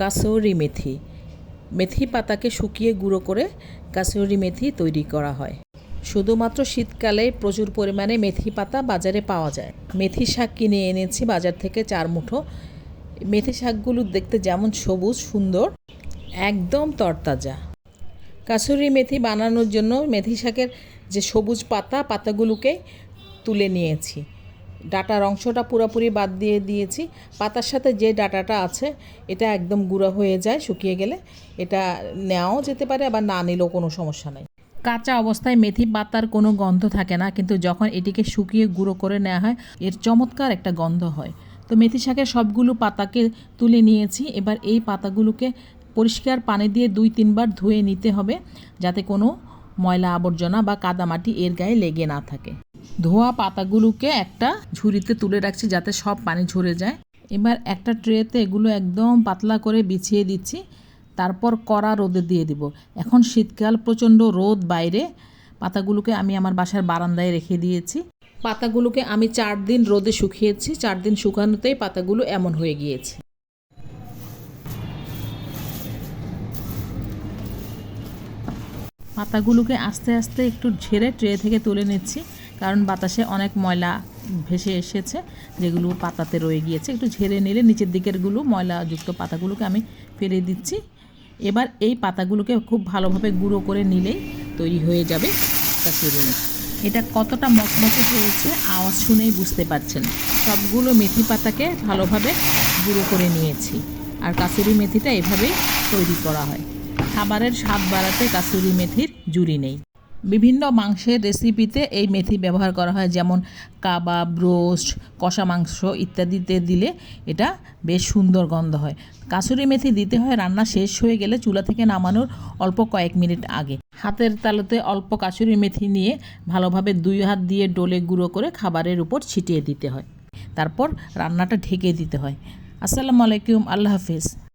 কাসৌরি মেথি। মেথি পাতাকে শুকিয়ে গুঁড়ো করে কাসৌরি মেথি তৈরি করা হয়। শুধুমাত্র শীতকালে প্রচুর পরিমাণে মেথি পাতা বাজারে পাওয়া যায়। মেথি শাক কিনে এনেছি বাজার থেকে চার মুঠো। মেথি শাকগুলো দেখতে যেমন সবুজ, সুন্দর, একদম তরতাজা। কাসুরি মেথি বানানোর জন্য মেথি শাকের যে সবুজ পাতা, পাতাগুলোকে তুলে নিয়েছি। ডাটার অংশটা পুরোপুরি বাদ দিয়ে দিয়েছি। পাতার সাথে যে ডাটাটা আছে, এটা একদম গুঁড়ো হয়ে যায় শুকিয়ে গেলে। এটা নেওয়াও যেতে পারে, আবার না নিলেও কোনো সমস্যা নেই। কাঁচা অবস্থায় মেথি পাতার কোনো গন্ধ থাকে না, কিন্তু যখন এটিকে শুকিয়ে গুঁড়ো করে নেওয়া হয়, এর চমৎকার একটা গন্ধ হয়। তো মেথি শাকের সবগুলো পাতাকে তুলে নিয়েছি। এবার এই পাতাগুলোকে পরিষ্কার পানি দিয়ে দুই তিনবার ধুয়ে নিতে হবে, যাতে কোনো ময়লা আবর্জনা বা কাদামাটি এর গায়ে লেগে না থাকে। ধোয়া পাতাগুলোকে একটা ঝুড়িতে তুলে রাখছি যাতে সব পানি ঝরে যায়। এবার একটা ট্রেতে এগুলো একদম পাতলা করে বিছিয়ে দিচ্ছি। তারপর কড়া রোদে দিয়ে দিব। এখন শীতকাল, প্রচণ্ড রোদ বাইরে। পাতাগুলোকে আমি আমার বাসার বারান্দায় রেখে দিয়েছি। পাতাগুলোকে আমি চার দিন রোদে শুকিয়েছি। চার দিন শুকানোতেই পাতাগুলো এমন হয়ে গিয়েছে। পাতাগুলোকে আস্তে আস্তে একটু ঝেড়ে ট্রে থেকে তুলে নিচ্ছি। কারণ বাতাসে অনেক ময়লা ভেসে এসেছে, যেগুলো পাতাতে রয়ে গিয়েছে। একটু ঝেড়ে নিলে নিচের দিকেরগুলো ময়লাযুক্ত পাতাগুলোকে আমি ফেলে দিচ্ছি। এবার এই পাতাগুলোকে খুব ভালোভাবে গুঁড়ো করে নিলেই তৈরি হয়ে যাবে মেথি এটা কতটা মচমচে হয়েছে আওয়াজ শুনেই বুঝতে পারছেন। সবগুলো মেথি পাতাকে ভালোভাবে গুঁড়ো করে নিয়েছি। আর কাসুরি মেথিটা এভাবেই তৈরি করা হয়। খাবারের স্বাদ বাড়াতে কাসুরি মেথির জুড়ি নেই। বিভিন্ন মাংসের রেসিপিতে এই মেথি ব্যবহার করা হয়। যেমন কাবাব, রোস্ট, কষা মাংস ইত্যাদিতে দিলে এটা বেশ সুন্দর গন্ধ হয়। কাসুরি মেথি দিতে হয়, রান্না শেষ হয়ে গেলে চুলা থেকে নামানোর অল্প কয়েক মিনিট আগে। হাতের তালুতে অল্প কাসুরি মেথি নিয়ে ভালোভাবে দুই হাত দিয়ে ডোলে গুঁড়ো করে খাবারের উপর ছিটিয়ে দিতে হয়। তারপর রান্নাটা ঢেকে দিতে হয়। আসসালামু আলাইকুম, আল্লাহ হাফিজ।